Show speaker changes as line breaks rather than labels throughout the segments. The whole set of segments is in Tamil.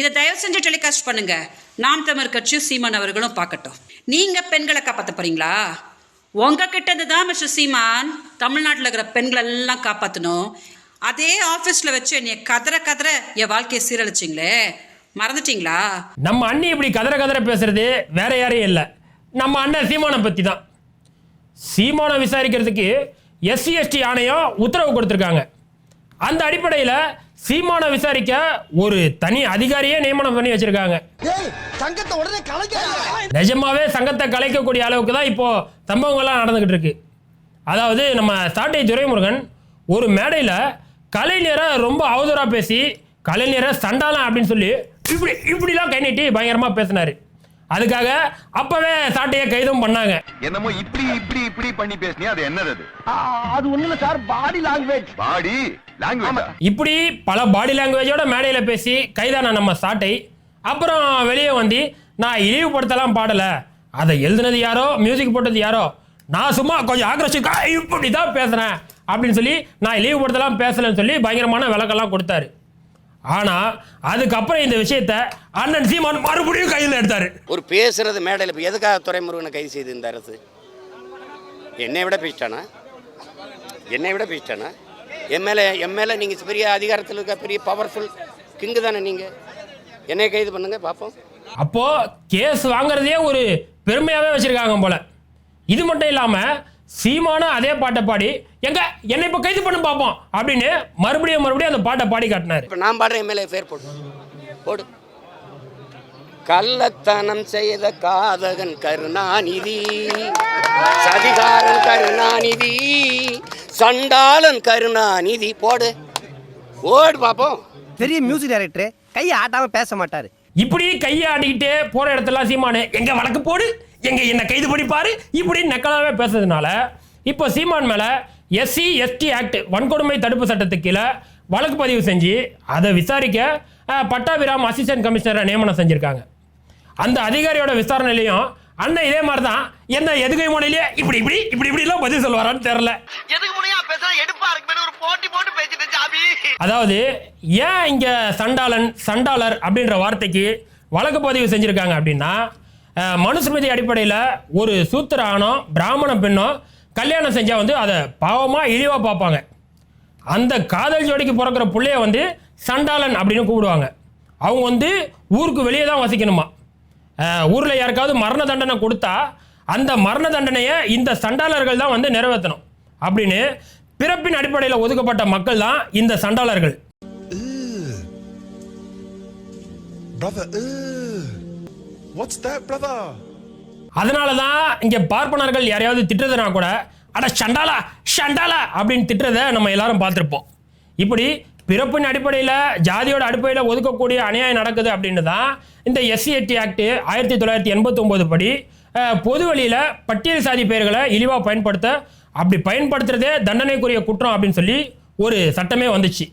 இதை தயவு செஞ்சு டெலிகாஸ்ட் பண்ணுங்க. நாம் தமிழ் கட்சியும் சீமான் அவர்களும் பார்க்கட்டும். நீங்க பெண்களை காப்பாற்ற போறீங்களா? உங்ககிட்ட இருந்து தான் மிஸ்டர் சீமான். தமிழ்நாட்டில் இருக்கிற பெண்களை எல்லாம் காப்பாற்றணும் அதே ஆஃபீஸில் வச்சு என்னைய கதற கதற என் வாழ்க்கையை சீரழிச்சிங்களே. மறந்துட்டீங்களா?
நம்ம அண்ணி இப்படி கதற கதற பேசுறது வேற யாரையும் இல்லை. நம்ம அண்ணன் சீமானை பற்றி தான் சீமானை விசாரிக்கிறதுக்கு எஸ்சி எஸ்டி ஆணையம் உத்தரவு கொடுத்துருக்காங்க. அந்த அடிப்படையில் சீமானை விசாரிக்க ஒரு தனி அதிகாரியே நியமனம் பண்ணி வச்சிருக்காங்க. நிஜமாவே சங்கத்தை கலைக்கக்கூடிய அளவுக்கு தான் இப்போ சம்பவங்கள்லாம் நடந்துகிட்டு இருக்கு. அதாவது நம்ம சாட்டை துரைமுருகன் ஒரு மேடையில் கலைஞரை ரொம்ப அவதூறாக பேசி கலைஞரை சண்டாலம் அப்படின்னு சொல்லி இப்படி இப்படிலாம் கை நீட்டி பயங்கரமாக பேசினாரு. அதுக்காக அப்பவே சாட்டையை கைதும் பண்ணாங்க.
என்னமோ இப்படி இப்படி இப்படி பண்ணி பேசினியா? அது என்னது அது?
அது ஒண்ணு இல்ல sir body language
body language
இப்படி பல பாடி லாங்குவேஜோட மேடையில் பேசி கைதான நம்ம சாட்டை அப்புறம் வெளியே வந்து நான் இழிவுபடுத்தலாம் பாடலை. அதை எழுதுனது யாரோ மியூசிக் போட்டது யாரோ? நான் சும்மா கொஞ்சம் ஆக்ரோஷிக்கா இப்படி தான் பேசுகிறேன் அப்படின்னு சொல்லி நான் இழிவுபடுத்தலாம் பேசலைன்னு சொல்லி பயங்கரமான விளக்கெல்லாம் கொடுத்தாரு. ஆனால் அதுக்கப்புறம் இந்த விஷயத்த அண்ணன் சீமான் மறுபடியும் கையில் எடுத்தாரு.
ஒரு பேசுறது மேடையில் இப்போ எதுக்காக துறைமுருகனை கைது செய்து இந்த அரசு? என்னை விட பேசிட்டானா? என்னை விட பேசிட்டானா? என் மேலே என் மேலே நீங்கள் பெரிய அதிகாரத்தில் இருக்க பெரிய பவர்ஃபுல் கிங்கு தானே நீங்கள் என்னை கைது பண்ணுங்க பார்ப்போம்.
அப்போ கேஸ் வாங்குறதே ஒரு பெருமையாவே வச்சிருக்காங்க போல. இது மட்டும் இல்லாம சீமான அதே பாட்டை பாடி எங்க என்னை இப்ப கைது பண்ணி பார்ப்போம் அப்படின்னு மறுபடியும் மறுபடியும் அந்த பாட்டை பாடி காட்டினாரு.
இப்போ நான் பாடுற எம்எல்ஏ ஃபேர் போடு. போடு. கள்ளத்தனம் செய்த காதகன் கருணாநிதி சதிகாரன் கருணாநிதி சண்டாளன் கருணாநிதி. போடு. ஓடு பார்ப்போம்
பெரிய மியூசிக் டைரக்டர் கையை ஆட்டாம பேச மாட்டாரு.
இப்படி கையை ஆடிக்கிட்டே போற இடத்துல சீமானு எங்க வழக்கு போடு. எங்க என்ன கைது பண்ணி பாரு இப்படி நக்கலாவே பேசுறதுனால இப்போ சீமான் மேல எஸ்சி எஸ்டி ஆக்ட் வன்கொடுமை தடுப்பு சட்டத்துக்கு கீழே வழக்கு பதிவு செஞ்சு அதை விசாரிக்க பட்டாபிராம் அசிஸ்டன்ட் கமிஷனரை நியமனம் செஞ்சிருக்காங்க. அந்த அதிகாரியோட விசாரணையிலையும் அண்ணன் இதே மாதிரி தான் என்ன எதுகை முனையிலே இப்படி இப்படி இப்படி இப்படிலாம் பதில் சொல்லுவாரான்னு தெரில
எதுக்கு முனையா பேசுறா? எடுப்பா இருக்கு ஒரு போட்டி போட்டு பேசிட்டு ஜாபி
அதாவது ஏன் இங்க சண்டாளன் சண்டாளர் அப்படின்ற வார்த்தைக்கு வழக்கு பதிவு செஞ்சிருக்காங்க அப்படின்னா மனுஸ்மிருதி அடிப்படையில் ஒரு சூத்திர ஆணோ பிராமண பெண்ணோ கல்யாணம் செஞ்சால் வந்து அதை பாவமாக இழிவாக பார்ப்பாங்க. அந்த காதல் ஜோடிக்கு பிறக்கிற பிள்ளைய வந்து சண்டாளன் அப்படின்னு கூப்பிடுவாங்க. அவங்க வந்து ஊருக்கு வெளியே தான் வசிக்கணுமா? ஊரில் யாருக்காவது மரண தண்டனை கொடுத்தா அந்த மரண தண்டனையை இந்த சண்டாளர்கள் தான் வந்து நிறைவேற்றணும். அப்படின்னு பிறப்பின் அடிப்படையில் ஒதுக்கப்பட்ட மக்கள் தான் இந்த சண்டாளர்கள்.
வாட்ஸ் தட் பிரதர்
அதனால தான் இங்கே பார்ப்பனர்கள் யாரையாவது திட்டுறதுனா கூட அட ஷண்டாலா ஷண்டாலா அப்படின்னு திட்டுறத நம்ம எல்லாரும் பார்த்துருப்போம். இப்படி பிறப்பின் அடிப்படையில் ஜாதியோட அடிப்படையில் ஒதுக்கக்கூடிய அநியாயம் நடக்குது அப்படின்னு தான் இந்த எஸ்சி எட்டி ஆக்ட் ஆயிரத்தி தொள்ளாயிரத்தி எண்பத்தொம்போது படி பொது வழியில் பட்டியல் சாதி பெயர்களை இழிவாக பயன்படுத்த அப்படி பயன்படுத்துறதே தண்டனைக்குரிய குற்றம் அப்படின்னு சொல்லி ஒரு சட்டமே வந்துச்சு.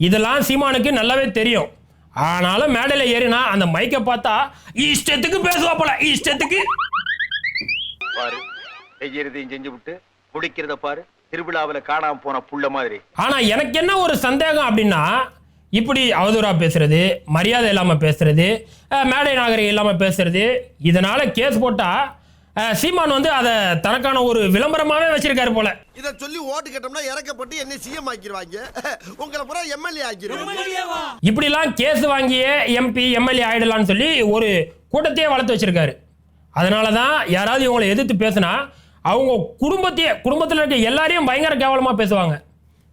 இதெல்லாம் சீமானுக்கு நல்லாவே தெரியும். ஆனாலும் மேடையில் ஏறினா அந்த மைக்கை பார்த்தா இஷ்டத்துக்கு பேசுவா போல இஷ்டத்துக்கு.
பாரு செய்யறதையும் செஞ்சு விட்டு குடிக்கிறத பாரு திருவிழாவுல காணாம போன புள்ள மாதிரி.
ஆனா எனக்கு என்ன ஒரு சந்தேகம் அப்படின்னா இப்படி அவதூறா பேசுறது மரியாதை இல்லாம பேசுறது மேடை நாகரிகம் இல்லாம பேசுறது இதனால கேஸ் போட்டா சீமான் வந்து அதை தனக்கான ஒரு விளம்பரமாவே வச்சிருக்காரு போல.
இத சொல்லி ஓட்டு கேட்டோம்னா இறக்கப்பட்டு என்ன சிஎம் ஆக்கிடுவாங்க உங்களை பூரா எம்எல்ஏ ஆக்கிடுவாங்க
இப்படிலாம் கேஸ் வாங்கியே எம்பி எம்எல்ஏ ஆயிடலாம்னு சொல்லி ஒரு கூட்டத்தையே வளர்த்து வச்சிருக்காரு. அதனால தான் யாராவது இவங்களை எதிர்த்து பேசுனா அவங்க குடும்பத்தையே குடும்பத்தில் இருக்க எல்லாரையும் பயங்கர கேவலமாக பேசுவாங்க.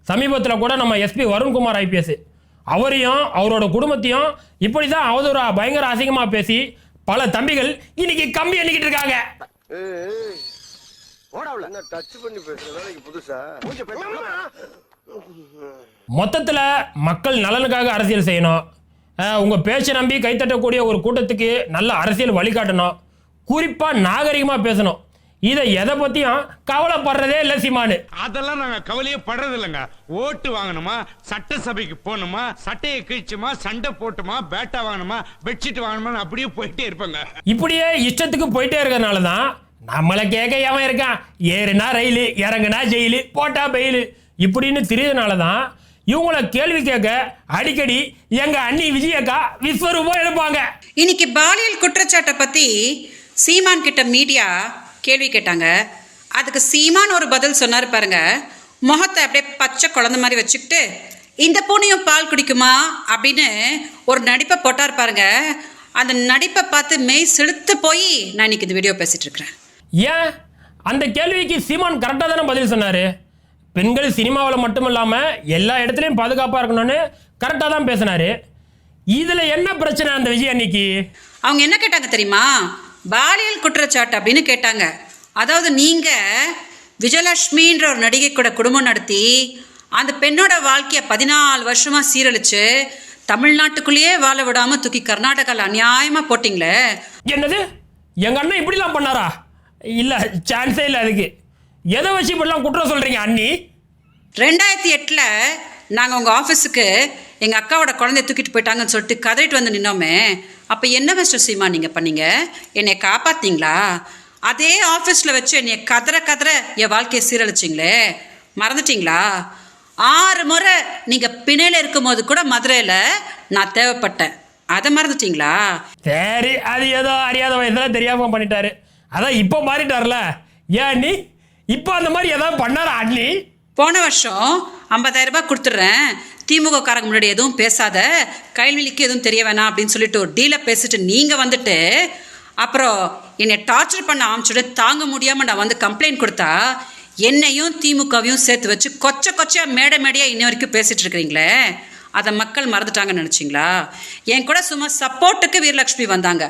சமீபத்தில் கூட நம்ம எஸ்பி வருண்குமார் ஐபிஎஸ் அவரையும் அவரோட குடும்பத்தையும் இப்படி தான் அவதூறா பயங்கர அசிங்கமாக பேசி பல தம்பிகள் இன்னைக்கு கம்பி எண்ணிக்கிட்டு இருக்காங்க.
என்ன டச் பண்ணி பேசுற வேலைக்கு புதுசா?
மொத்தத்தில் மக்கள் நலனுக்காக அரசியல் செய்யணும். அஹ், உங்க பேச்சை நம்பி கைத்தட்டக்கூடிய ஒரு கூட்டத்துக்கு நல்ல அரசியல் வழிகாட்டணும். குறிப்பாக நாகரிகமாக பேசணும். இதை எதை பற்றியும் கவலைப்படுறதே இல்லை சீமானு.
அதெல்லாம் நாங்க கவலையே படுறது இல்லைங்க. ஓட்டு வாங்கணுமா சட்டசபைக்கு போகணுமா சட்டையை கிழிச்சுமா சண்டை போட்டுமா பேட்டா வாங்கணுமா பெட்ஷீட் வாங்கணுமா அப்படியே போயிட்டே இருப்பாங்க.
இப்படியே இஷ்டத்துக்கு போயிட்டே இருக்கிறதுனால தான் நம்மளை கேட்க எவன் இருக்கான் ஏறுனா ரயிலு இறங்குனா ஜெயிலு போட்டா பெயிலு. இப்படின்னு தெரியறதுனால தான் இவங்கள கேள்வி கேட்க அடிக்கடி எங்க அண்ணி விஜயக்கா விஸ்வரூபம் எடுப்பாங்க
இன்னைக்கு பாலியல் குற்றச்சாட்டை பற்றி சீமான் கிட்ட மீடியா கேள்வி கேட்டாங்க. அதுக்கு சீமான் ஒரு பதில் சொன்னார் பாருங்க. முகத்தை அப்படியே பச்சை குழந்தை மாதிரி வச்சுக்கிட்டு இந்த பூனையும் பால் குடிக்குமா? அப்படின்னு ஒரு நடிப்பை போட்டார் பாருங்க. அந்த நடிப்பை பார்த்து மெய் செலுத்து போய் நான் இன்னைக்கு இந்த வீடியோ பேசிட்டு இருக்கிறேன்.
ஏன்? அந்த கேள்விக்கு சீமான் கரெக்டாக தானே பதில் சொன்னார். பெண்கள் சினிமாவில் மட்டும் இல்லாமல் எல்லா இடத்துலையும் பாதுகாப்பாக இருக்கணும்னு கரெக்டாக தான் பேசினாரு. இதில் என்ன பிரச்சனை அந்த விஜய் அன்னைக்கு?
அவங்க என்ன கேட்டாங்க தெரியுமா? பாலியல் குற்றச்சாட்டு அப்படின்னு கேட்டாங்க. அதாவது நீங்கள் விஜயலட்சுமின்ற ஒரு நடிகை கூட குடும்பம் நடத்தி அந்த பெண்ணோட வாழ்க்கையை பதினாலு வருஷமாக சீரழிச்சு தமிழ்நாட்டுக்குள்ளேயே வாழ விடாமல் தூக்கி கர்நாடகாவில் அநியாயமாக போட்டிங்களே?
என்னது? எங்கள் அண்ணன் இப்படிலாம் பண்ணாரா? இல்லை சான்ஸே இல்லை அதுக்கு. எதை வச்சு இப்படிலாம் குற்றம் சொல்கிறீங்க அண்ணி?
ரெண்டாயிரத்தி எட்டில் நாங்கள் உங்கள் ஆஃபீஸுக்கு எங்கள் அக்காவோட குழந்தைய தூக்கிட்டு போயிட்டாங்கன்னு சொல்லிட்டு கதறிட்டு வந்து நின்னோமே. அப்போ என்ன மிஸ்டர் சீமா நீங்கள் பண்ணீங்க? என்னை காப்பாத்தீங்களா? அதே ஆஃபீஸில் வச்சு என்னை கதற கதற என் வாழ்க்கையை சீரழிச்சிங்களே. மறந்துட்டீங்களா? ஆறு முறை நீங்கள் பிணையில் இருக்கும்போது கூட மதுரையில் நான் தேவைப்பட்டேன். அதை மறந்துட்டீங்களா?
சரி அது ஏதோ அறியாத வயசுல தெரியாமல் பண்ணிட்டாரு. அதான் இப்போ மாறிட்டார்ல. ஏன் அண்ணி இப்போ அந்த மாதிரி ஏதாவது பண்ணாரா அண்ணி?
போன வருஷம் 50000 ரூபாய் கொடுத்துட்றேன். திமுக காரங்க முன்னாடி எதுவும் பேசாத கைல்வெளிக்கு எதுவும் தெரிய வேணாம் அப்படின்னு சொல்லிட்டு ஒரு டீலை பேசிட்டு நீங்கள் வந்துட்டு அப்புறம் என்னை டார்ச்சர் பண்ண ஆரம்பிச்சுட்டு தாங்க முடியாமல் நான் வந்து கம்ப்ளைண்ட் கொடுத்தா என்னையும் திமுகவையும் சேர்த்து வச்சு கொச்ச கொச்சையாக மேடை மேடையாக இன்ன வரைக்கும் பேசிட்டு இருக்கிறீங்களே? அதை மக்கள் மறந்துட்டாங்கன்னு நினச்சிங்களா? என் கூட சும்மா சப்போர்ட்டுக்கு வீரலட்சுமி வந்தாங்க.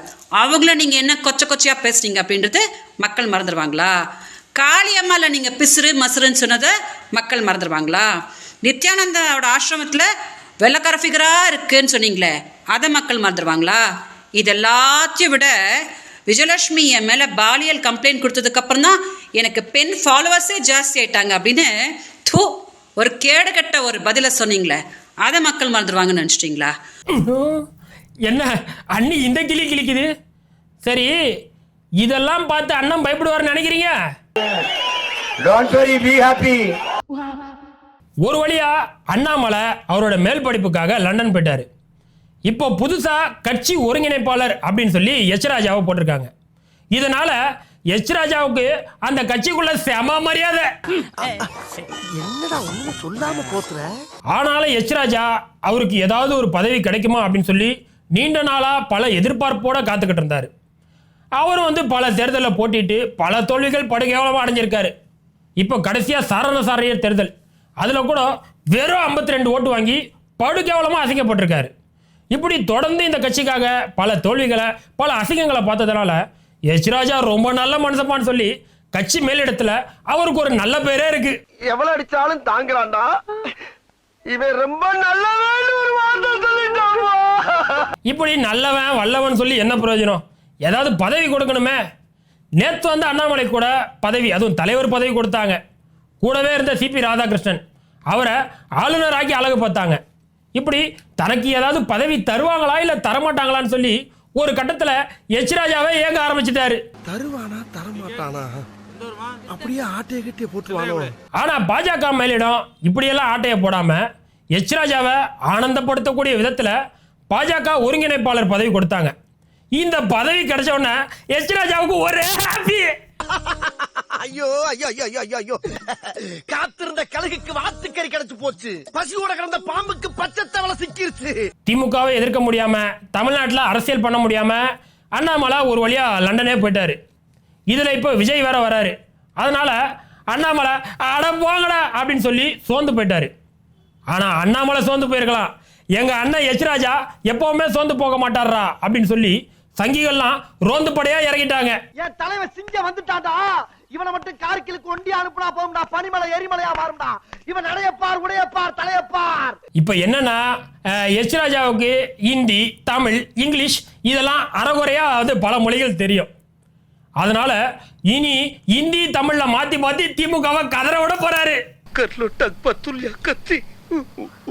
அவங்கள நீங்கள் என்ன கொச்ச கொச்சையாக பேசுனீங்க அப்படின்றது மக்கள் மறந்துடுவாங்களா காளியம்மாவில் நீங்கள் பிசுறு மசுறுன்னு சொன்னதை மக்கள் மறந்துடுவாங்களா நித்யானந்தாவோட ஆசிரமத்தில் வெள்ளக்கார ஃபிகராக இருக்குன்னு சொன்னீங்களே அதை மக்கள் மறந்துடுவாங்களா இது எல்லாத்தையும் விட விஜயலட்சுமி என் மேலே பாலியல் கம்ப்ளைண்ட் கொடுத்ததுக்கப்புறம் தான் எனக்கு பெண் ஃபாலோவர்ஸே ஜாஸ்தி ஆயிட்டாங்க அப்படின்னு தூ ஒரு கேடுகட்ட ஒரு பதிலை சொன்னீங்களே அதை மக்கள் மறந்துடுவாங்கன்னு நினச்சிட்டிங்களா.
என்ன அண்ணி இந்த கிளி கிளிக்குது? சரி இதெல்லாம் பார்த்து அண்ணன் பயப்படுவார்னு நினைக்கிறீங்க? ஒரு வழியா அண்ணாமலை அவரோட மேல் படிப்புக்காக லண்டன் போயிட்டாரு. இப்போ புதுசா கட்சி ஒருங்கிணைப்பாளர் அப்படின்னு சொல்லி எச் ராஜாவை போட்டிருக்காங்க. இதனால எச் ராஜாவுக்கு அந்த கட்சிக்குள்ள செம மரியாதை.
என்னடா ஒண்ணும் சொல்லாம போத்துற?
ஆனாலும் எச் ராஜா அவருக்கு ஏதாவது ஒரு பதவி கிடைக்குமா அப்படின்னு சொல்லி நீண்ட நாளாக பல எதிர்பார்ப்போட காத்துக்கிட்டு இருந்தார். அவர் வந்து பல தேர்தலில் போட்டிட்டு பல தோல்விகள் படுகேவலமாக அடைஞ்சிருக்காரு. இப்போ கடைசியாக சாரணசாரையர் தேர்தல். அதில் கூட வெறும் 52 ரெண்டு ஓட்டு வாங்கி படுகேவலமாக அசிங்கப்பட்டிருக்காரு. இப்படி தொடர்ந்து இந்த கட்சிக்காக பல தோல்விகளை பல அசிங்கங்களை பார்த்ததுனால எச் ராஜா ரொம்ப நல்ல மனுஷப்பான்னு சொல்லி கட்சி மேலிடத்துல அவருக்கு ஒரு நல்ல பேரே இருக்கு.
எவ்வளவு அடிச்சாலும் தாங்குறான்டா. இவன் ரொம்ப
இப்படி நல்லவன் வல்லவன் சொல்லி என்ன பிரயோஜனம்? ஏதாவது பதவி கொடுக்கணுமே. நேற்று வந்து அண்ணாமலை கூட பதவி அதுவும் தலைவர் பதவி கொடுத்தாங்க. கூடவே இருந்த சிபி ராதாகிருஷ்ணன். அவரை ஆளுநராக்கி அழகு பார்த்தாங்க. இப்படி தனக்கு ஏதாவது பதவி தருவாங்களா இல்லை தரமாட்டாங்களான்னு சொல்லி ஒரு கட்டத்தில் எச் ராஜாவே ஏங்க ஆரம்பிச்சிட்டாரு.
தருவானா தரமாட்டானா? அப்படியே ஆட்டைய கட்டிய போட்டுருவானோ?
ஆனா பாஜக மேலிடம் இப்படியெல்லாம் ஆட்டையை போடாம எச் ராஜாவை ஆனந்தப்படுத்தக்கூடிய விதத்துல பாஜக ஒருங்கிணைப்பாளர் பதவி கொடுத்தாங்க. இந்த பதவி கிடைச்ச உடனே எச் ராஜாவுக்கு ஒரே ஹாப்பி
ஐயோ ஐயோ ஐயோ ஐயோ ஐயோ காத்திருந்த கழுகுக்கு வாத்துக்கறி கிடைச்சு போச்சு. பசியோட கிடந்த பாம்புக்கு பச்சை தவளை சிக்கிருச்சு.
திமுகவை எதிர்க்க முடியாம தமிழ்நாட்டில் அரசியல் பண்ண முடியாம அண்ணாமலை ஒரு வழியா லண்டனே போயிட்டாரு. இதுல இப்போ விஜய் வேற வராரு. அதனால அண்ணாமலை அட போங்கடா அப்படின்னு சொல்லி சோர்ந்து போயிட்டாரு. ஆனா அண்ணாமலை சோர்ந்து போயிருக்கலாம். எங்க அண்ணன் எச் ராஜா எப்பவுமே சோர்ந்து போக மாட்டாரா அப்படின்னு சொல்லி சங்கிகள்லாம் ரோந்து படையா இறங்கிட்டாங்க.
என் தலைவன் சிங்க வந்துட்டாடா இவனை மட்டும் கார்கிலுக்கு ஒண்டி அனுப்புனா போகும்டா. பனிமலை எரிமலையா மாறும்டா. இவன் நடையப்பார் உடையப்பார் தலையப்பார்.
இப்போ என்னன்னா எச் ராஜாவுக்கு ஹிந்தி தமிழ் இங்கிலீஷ் இதெல்லாம் அறகுறையா அது பல மொழிகள் தெரியும். அதனால இனி ஹிந்தி தமிழ்ல மாத்தி மாத்தி திமுகவை கதற விட போறாரு.
கத்தி.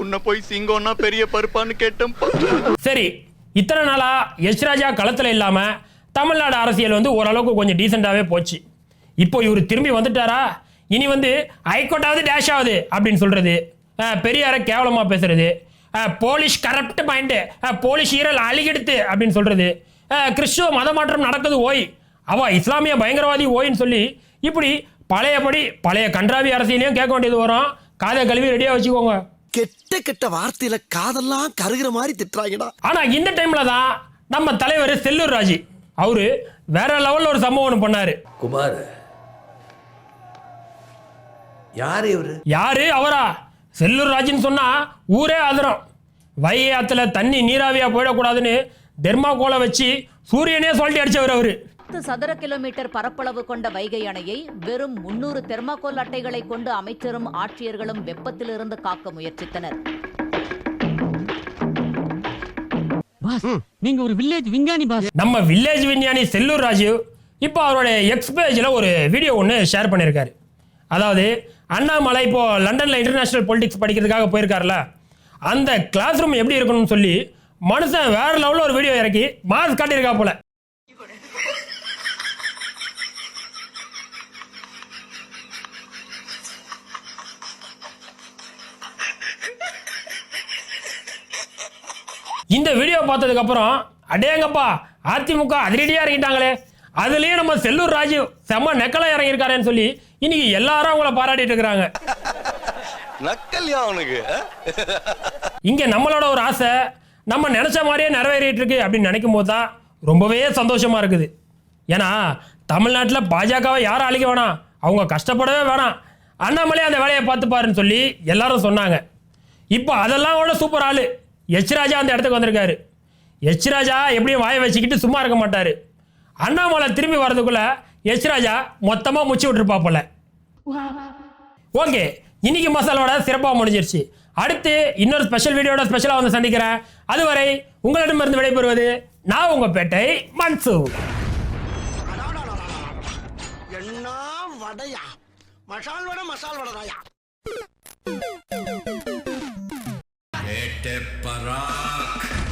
உன்னை போய் சிங்கம்னா பெரிய பருப்பான்னு கேட்டேன்
சரி இத்தனை நாளாக எச் ராஜா இல்லாமல் தமிழ்நாடு அரசியல் வந்து ஓரளவுக்கு கொஞ்சம் டீசெண்டாகவே போச்சு. இப்போ இவர் திரும்பி வந்துட்டாரா? இனி வந்து ஹைகோர்ட்டாவது டேஷ் ஆகுது அப்படின்னு சொல்கிறது பெரியாரை கேவலமாக பேசுறது. போலீஸ் கரப்ட் மைண்டு போலீஸ் ஈரல் அழிகெடுத்து அப்படின்னு சொல்கிறது கிறிஸ்துவ மத மாற்றம் நடக்குது ஓய். அவா இஸ்லாமிய பயங்கரவாதி ஓய்ன்னு சொல்லி இப்படி பழையபடி பழைய கன்றாவி அரசியலையும் கேட்க வேண்டியது வரும். காதை கழுவி ரெடியாக வச்சுக்கோங்க.
கெட்ட கெட்ட வார்த்தையில காதெல்லாம் கருகிற மாதிரி திட்டுறாங்கடா.
ஆனா இந்த டைம்ல தான் நம்ம தலைவர் செல்லூர் ராஜு அவரு வேற லெவல்ல ஒரு சம்பவம் ஒன்று பண்ணாரு.
குமார் யார் இவரு?
யாரு? அவரா? செல்லூர் ராஜுன்னு சொன்னா ஊரே ஆதரம் வைகை ஆத்துல தண்ணி நீராவியா போயிடக்கூடாதுன்னு தெர்மாகோலை வச்சு சூரியனே சொல்லிட்டு அடிச்சவர் அவரு.
பத்து சதுர கிலோமீட்டர் பரப்பளவு கொண்ட வைகை அணையை வெறும் முன்னூறு தெர்மாகோல் அட்டைகளை கொண்டு அமைச்சரும் ஆட்சியர்களும் வெப்பத்திலிருந்து காக்க முயற்சித்தனர்.
நீங்க ஒரு வில்லேஜ் விஞ்ஞானி பாஸ்.
நம்ம வில்லேஜ் விஞ்ஞானி செல்லூர் ராஜு இப்போ அவருடைய எக்ஸ் பேஜில் ஒரு வீடியோ ஒன்று ஷேர் பண்ணியிருக்காரு அதாவது அண்ணாமலை இப்போ லண்டனில் இன்டர்நேஷ்னல் பொலிட்டிக்ஸ் படிக்கிறதுக்காக போயிருக்காருல. அந்த கிளாஸ் ரூம் எப்படி இருக்கணும்னு சொல்லி மனுஷன் வேற லெவலில் ஒரு வீடியோ இறக்கி மாஸ் காட்டியிருக்கா போல. இந்த வீடியோ பார்த்ததுக்கு அப்புறம் அடேங்கப்பா அதிமுக அதிரடியா இறங்கிட்டாங்களே. அதுலயும் நம்ம செல்லூர் ராஜு செம்ம நெக்கலா இறங்கியிருக்காருன்னு சொல்லி இன்னைக்கு எல்லாரும் அவங்கள பாராட்டிட்டு இருக்கிறாங்க. இங்க நம்மளோட ஒரு ஆசை நம்ம நினைச்ச மாதிரியே நிறைவேறிட்டு இருக்கு அப்படின்னு நினைக்கும் போது தான் ரொம்பவே சந்தோஷமா இருக்குது. ஏன்னா தமிழ்நாட்டில் பாஜகவை யாரும் அழிக்க வேணாம் அவங்க கஷ்டப்படவே வேணாம். அண்ணாமலே அந்த வேலையை பார்த்துப்பாருன்னு சொல்லி எல்லாரும் சொன்னாங்க. இப்போ அதெல்லாம் விட சூப்பர் ஆளு. எச் ராஜா அந்த இடத்துக்கு வந்திருக்காரு. எச் ராஜா எப்படியும் வாயை வச்சுக்கிட்டு சும்மா இருக்க மாட்டார். அண்ணாமலை திரும்பி வர்றதுக்குள்ளே எச் ராஜா மொத்தமாக முச்சு விட்டுருப்பாப்போல ஓகே இன்னைக்கு மசாலோட சிறப்பாக முடிஞ்சிருச்சு. அடுத்து இன்னொரு ஸ்பெஷல் வீடியோட ஸ்பெஷலாக வந்து சந்திக்கிறேன். அதுவரை உங்களிடமிருந்து விடைபெறுவது நான் உங்கள் பேட்டை மன்சு.
என்ன வடையா? மசால் வடை மசால் Hete
Barak.